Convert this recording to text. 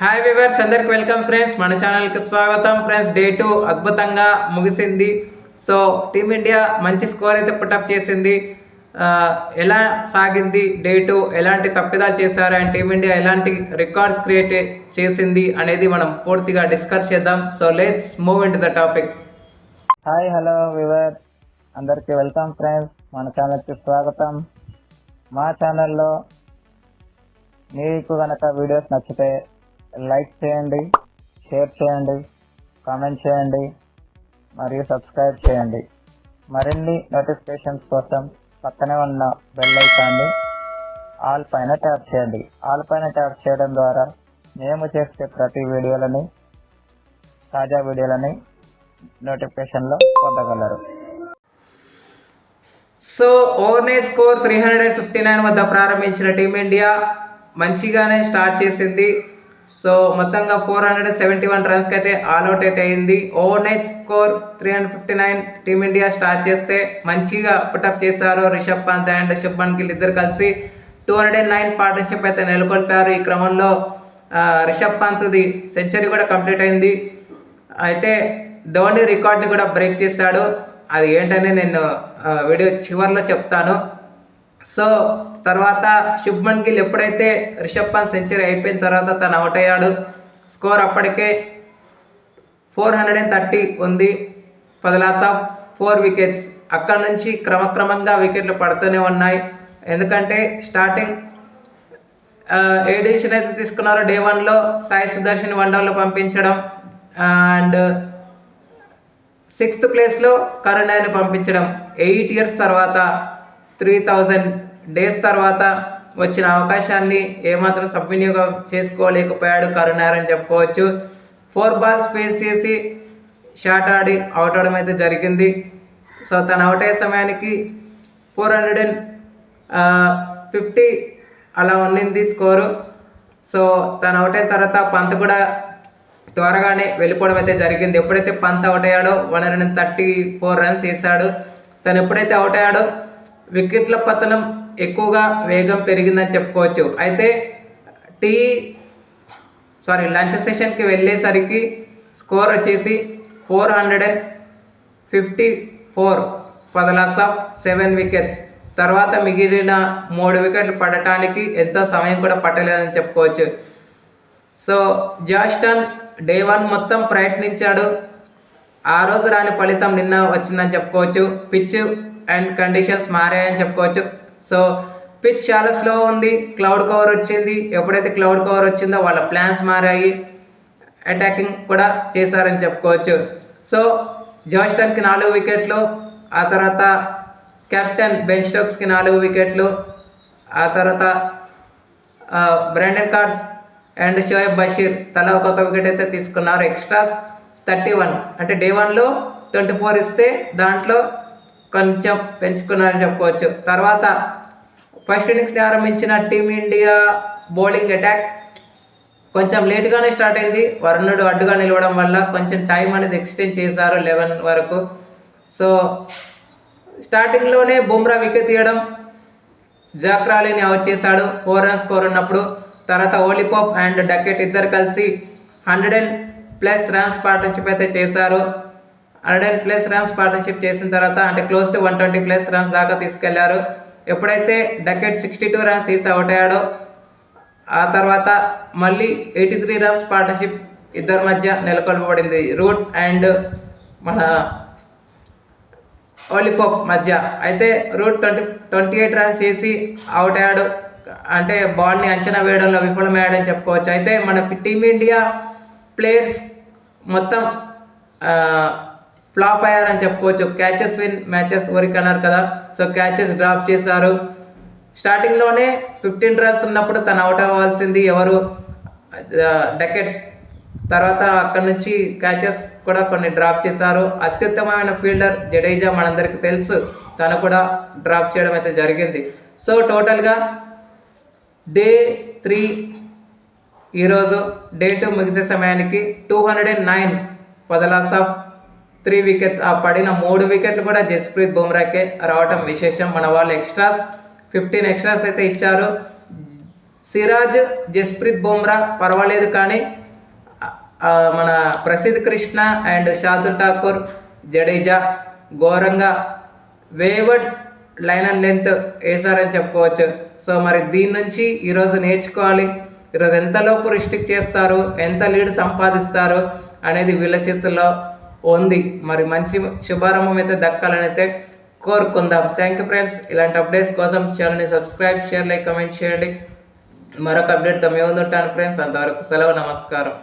Hi viewers అందరికి welcome friends మన ఛానల్కి స్వాగతం. ఫ్రెండ్స్ డే టూ అద్భుతంగా ముగిసింది. సో టీమిండియా మంచి స్కోర్ అయితే పుటప్ చేసింది. ఎలా సాగింది డే టూ ఎలాంటి తప్పిదాలు చేశారు? అండ్ టీమిండియా ఎలాంటి రికార్డ్స్ క్రియేట్ చేసింది అనేది మనం పూర్తిగా డిస్కస్ చేద్దాం. So let's move in to the topic hi hello viewer అందరికీ వెల్కమ్ ఫ్రెండ్స్ మన ఛానల్కి స్వాగతం. మా ఛానల్లో మీకు కనుక వీడియోస్ నచ్చితే లైక్ చేయండి షేర్ చేయండి కామెంట్ చేయండి మరియు సబ్స్క్రైబ్ చేయండి. మరిన్ని నోటిఫికేషన్స్ కోసం పక్కనే ఉన్న బెల్ ఐకాన్ని ఆల్ పైన ట్యాప్ చేయండి. ఆల్ పైన ట్యాప్ చేయడం ద్వారా మేము చేసే ప్రతి వీడియోలని తాజా వీడియోలని నోటిఫికేషన్లో పొందగలరు. So ఓవర్నే score three hundred and fifty nine వద్ద ప్రారంభించిన టీమిండియా మంచిగానే స్టార్ట్ చేసింది. సో మొత్తంగా ఫోర్ హండ్రెడ్ సెవెంటీ వన్ రన్స్కి అయితే ఆల్అౌట్ అయితే అయింది. Overnight score three hundred fifty nine Team India start చేస్తే మంచిగా పుటప్ చేశారు రిషబ్ పంత్ అండ్ శుభ్మన్ గిల్ ఇద్దరు కలిసి. Two hundred and nine partnership అయితే నెలకొల్పారు. ఈ క్రమంలో రిషబ్ పంత్ది సెంచరీ కూడా కంప్లీట్ అయింది. అయితే ధోని రికార్డ్ని కూడా బ్రేక్ చేశాడు. అది ఏంటని నేను వీడియో చివరిలో చెప్తాను. సో తర్వాత శుభ్మన్ గిల్ ఎప్పుడైతే రిషబ్ పంత్ సెంచరీ అయిపోయిన తర్వాత తను అవుట్ అయ్యాడు స్కోర్ అప్పటికే ఫోర్ హండ్రెడ్ అండ్ థర్టీ ఉంది. పది లాస్ ఆఫ్ ఫోర్ వికెట్స్ అక్కడ నుంచి క్రమక్రమంగా వికెట్లు పడుతూనే ఉన్నాయి. ఎందుకంటే స్టార్టింగ్ ఏ డిసిషన్ అయితే తీసుకున్నారో డే వన్లో సాయి సుదర్శన్ వన్ డౌన్లో పంపించడం అండ్ సిక్స్త్ ప్లేస్లో కరుణాయని పంపించడం. ఎయిట్ ఇయర్స్ తర్వాత త్రీ థౌజండ్ డేస్ తర్వాత వచ్చిన అవకాశాన్ని ఏమాత్రం సద్వినియోగం చేసుకోలేకపోయాడు కరుణార్ అని చెప్పుకోవచ్చు. ఫోర్ బాల్స్ ఫేస్ చేసి షాట్ ఆడి అవుట్ అవడం అయితే జరిగింది. సో తను అవుట్ అయ్యే సమయానికి ఫోర్ హండ్రెడ్ అండ్ ఫిఫ్టీ అలా ఉండింది స్కోరు సో తను అవుట్ అయిన తర్వాత పంత్ కూడా త్వరగానే వెళ్ళిపోవడం అయితే జరిగింది. ఎప్పుడైతే Pant out అయ్యాడో one hundred and thirty four runs వేశాడు తను ఎప్పుడైతే అవుట్ అయ్యాడో వికెట్ల పతనం ఎక్కువగా వేగం పెరిగిందని చెప్పుకోవచ్చు. అయితే టీ సారీ లంచ్ సెషన్కి వెళ్ళేసరికి స్కోర్ వచ్చేసి four hundred and fifty four for the loss of seven wickets. తర్వాత మిగిలిన మూడు వికెట్లు పడటానికి ఎంతో సమయం కూడా పట్టలేదని చెప్పుకోవచ్చు. సో జాస్టన్ డే వన్ మొత్తం ప్రయత్నించాడు. ఆ రోజు రాని ఫలితం నిన్న వచ్చిందని చెప్పుకోవచ్చు. పిచ్ అండ్ కండిషన్స్ మారాయని చెప్పుకోవచ్చు. సో పిచ్ చాలా స్లో ఉంది. క్లౌడ్ కవర్ వచ్చింది. ఎప్పుడైతే క్లౌడ్ కవర్ వచ్చిందో వాళ్ళ ప్లాన్స్ మారాయి. అటాకింగ్ కూడా చేశారని చెప్పుకోవచ్చు. సో జాస్టన్కి నాలుగు వికెట్లు ఆ తర్వాత కెప్టెన్ బెన్ స్టోక్స్కి నాలుగు వికెట్లు ఆ తర్వాత ఆ, Brydon Carse and Shoaib Bashir తలా ఒక్కొక్క వికెట్ అయితే తీసుకున్నారు. Extras thirty one. అంటే డే వన్లో ట్వంటీ ఫోర్ ఇస్తే దాంట్లో కొంచెం పెంచుకున్నారని చెప్పుకోవచ్చు. తర్వాత ఫస్ట్ ఇన్నింగ్స్ ఆరంభించిన టీమిండియా బౌలింగ్ అటాక్ కొంచెం లేట్గానే స్టార్ట్ అయింది. వరుణుడు అడ్డుగా నిలవడం వల్ల కొంచెం టైం అనేది ఎక్స్టెండ్ చేశారు లెవెన్ వరకు. సో స్టార్టింగ్లోనే బుమ్రా వికెట్ తీయడం. జాక్రాలీని అవుట్ చేశాడు. ఫోర్ రన్ స్కోర్ ఉన్నప్పుడు. తర్వాత ఓలిపోప్ అండ్ డకెట్ ఇద్దరు కలిసి hundred and plus runs partnership అయితే చేశారు. హండ్రెడ్ ప్లస్ రన్స్ పార్ట్నర్షిప్ చేసిన తర్వాత అంటే close to one twenty plus runs దాకా తీసుకెళ్ళారు. ఎప్పుడైతే డకెట్ సిక్స్టీ టూ రన్స్ తీసి అవుట్ అయ్యాడో ఆ తర్వాత మళ్ళీ ఎయిటీ త్రీ రన్స్ పార్ట్నర్షిప్ ఇద్దరి మధ్య నెలకొల్పబడింది. రూట్ అండ్ మన ఓలిపోప్ మధ్య. అయితే Root twenty twenty eight runs చేసి అవుట్ అయ్యాడు అంటే బాల్ని అంచనా వేయడంలో విఫలమయ్యాడని చెప్పుకోవచ్చు. అయితే మన టీమిండియా ప్లేయర్స్ మొత్తం ఫ్లాప్ అయ్యారని చెప్పుకోవచ్చు. క్యాచెస్ విన్ మ్యాచెస్ ఊరికి అన్నారు కదా. సో క్యాచెస్ డ్రాప్ చేశారు. స్టార్టింగ్లోనే ఫిఫ్టీన్ రన్స్ ఉన్నప్పుడు తను అవుట్ అవ్వాల్సింది ఎవరు? డకెట్ తర్వాత అక్కడ నుంచి క్యాచెస్ కూడా కొన్ని డ్రాప్ చేశారు. అత్యుత్తమమైన ఫీల్డర్ జడేజా మనందరికీ తెలుసు. తను కూడా డ్రాప్ చేయడం అయితే జరిగింది. సో టోటల్గా డే త్రీ ఈరోజు డే టూ ముగిసే సమయానికి టూ హండ్రెడ్ అండ్ నైన్ పదలాస్ ఆఫ్ త్రీ వికెట్స్ ఆ పడిన మూడు వికెట్లు కూడా జస్ప్రీత్ బుమ్రాకే రావటం విశేషం. మన వాళ్ళు ఎక్స్ట్రాస్ ఫిఫ్టీన్ ఎక్స్ట్రాస్ అయితే ఇచ్చారు. సిరాజ్ జస్ప్రీత్ బుమ్రా పర్వాలేదు కానీ మన ప్రసిద్ధ్ కృష్ణ అండ్ షాదుల్ ఠాకూర్ జడేజా ఘోరంగా వేవర్డ్ లైన్ అండ్ లెంత్ వేసారని చెప్పుకోవచ్చు. సో మరి దీని నుంచి ఈరోజు నేర్చుకోవాలి. ఈరోజు ఎంతలోపు రిస్ట్రిక్ట్ చేస్తారు? ఎంత లీడ్ సంపాదిస్తారు? అనేది వీళ్ళ చేతుల్లో ఉంది. మరి మంచి శుభారంభం అయితే దక్కాలనైతే కోరుకుందాం. థ్యాంక్ యూ ఫ్రెండ్స్ ఇలాంటి అప్డేట్స్ కోసం ఛానల్ని సబ్స్క్రైబ్ షేర్ లైక్ కమెంట్ చేయండి. మరొక అప్డేట్తో మేము ఉంటాను ఫ్రెండ్స్ అంతవరకు సెలవు నమస్కారం.